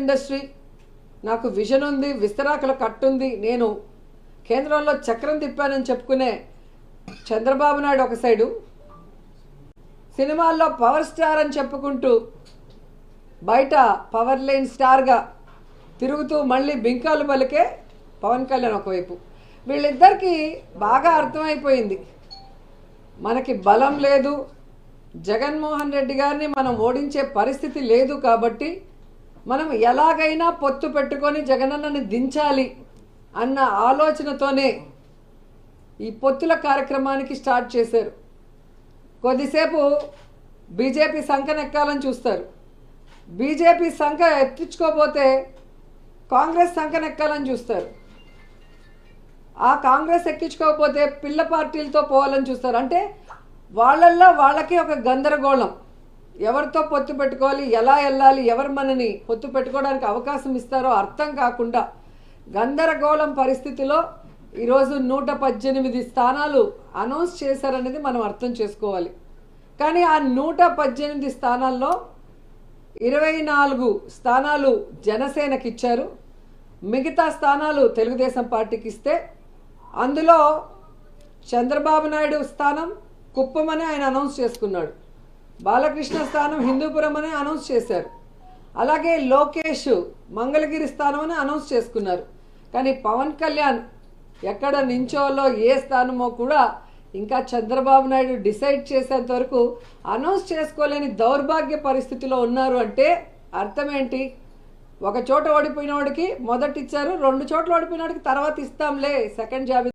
Industry. నాకు vision ఉంది విస్తరాకుల కట్టుంది నేను కేంద్రంలో చక్రం తిప్పానని చెప్పుకునే చంద్రబాబు నాయుడు ఒక సైడు సినిమాల్లో పవర్ స్టార్ అని చెప్పుకుంటూ బయట పవర్ లేని స్టార్గా తిరుగుతూ మళ్ళీ బింకాలు పలికే పవన్ కళ్యాణ్ ఒకవైపు. వీళ్ళిద్దరికీ బాగా అర్థమైపోయింది. మనకి బలం లేదు. జగన్మోహన్ రెడ్డి గారిని మనం ఓడించే పరిస్థితి లేదు కాబట్టి మనం ఎలాగైనా పొత్తు పెట్టుకొని జగనన్నని దించాలి అన్న ఆలోచనతోనే ఈ పొత్తుల కార్యక్రమానికి స్టార్ట్ చేశారు. కొద్దిసేపు బీజేపీ సంఖనెక్కాలని చూస్తారు. బీజేపీ సంఖ ఎత్తించుకోపోతే కాంగ్రెస్ సంఖనెక్కాలని చూస్తారు. ఆ కాంగ్రెస్ ఎక్కించుకోకపోతే పిల్ల పార్టీలతో పోవాలని చూస్తారు. అంటే వాళ్ళల్లో వాళ్ళకి ఒక గందరగోళం. ఎవరితో పొత్తు పెట్టుకోవాలి ఎలా వెళ్ళాలి ఎవరు మనని పొత్తు పెట్టుకోవడానికి అవకాశం ఇస్తారో అర్థం కాకుండా గందరగోళం పరిస్థితిలో ఈరోజు నూట పద్దెనిమిది స్థానాలు అనౌన్స్ చేశారనేది మనం అర్థం చేసుకోవాలి. కానీ ఆ నూట పద్దెనిమిది స్థానాల్లో ఇరవై నాలుగు స్థానాలు జనసేనకి ఇచ్చారు. మిగతా స్థానాలు తెలుగుదేశం పార్టీకి ఇస్తే అందులో చంద్రబాబు నాయుడు స్థానం కుప్పమని ఆయన అనౌన్స్ చేసుకున్నాడు. బాలకృష్ణ స్థానం హిందూపురం అని అనౌన్స్ చేశారు. అలాగే లోకేష్ మంగళగిరి స్థానం అని అనౌన్స్ చేసుకున్నారు. కానీ పవన్ కళ్యాణ్ ఎక్కడ నించోలో ఏ స్థానమో కూడా ఇంకా చంద్రబాబు నాయుడు డిసైడ్ చేసేంత వరకు అనౌన్స్ చేసుకోలేని దౌర్భాగ్య పరిస్థితిలో ఉన్నారు అంటే అర్థం ఏంటి ఒక చోట ఓడిపోయిన వాడికి మొదటిచ్చారు రెండు చోట్ల ఓడిపోయిన వాడికి తర్వాత ఇస్తాంలే సెకండ్ జాబితా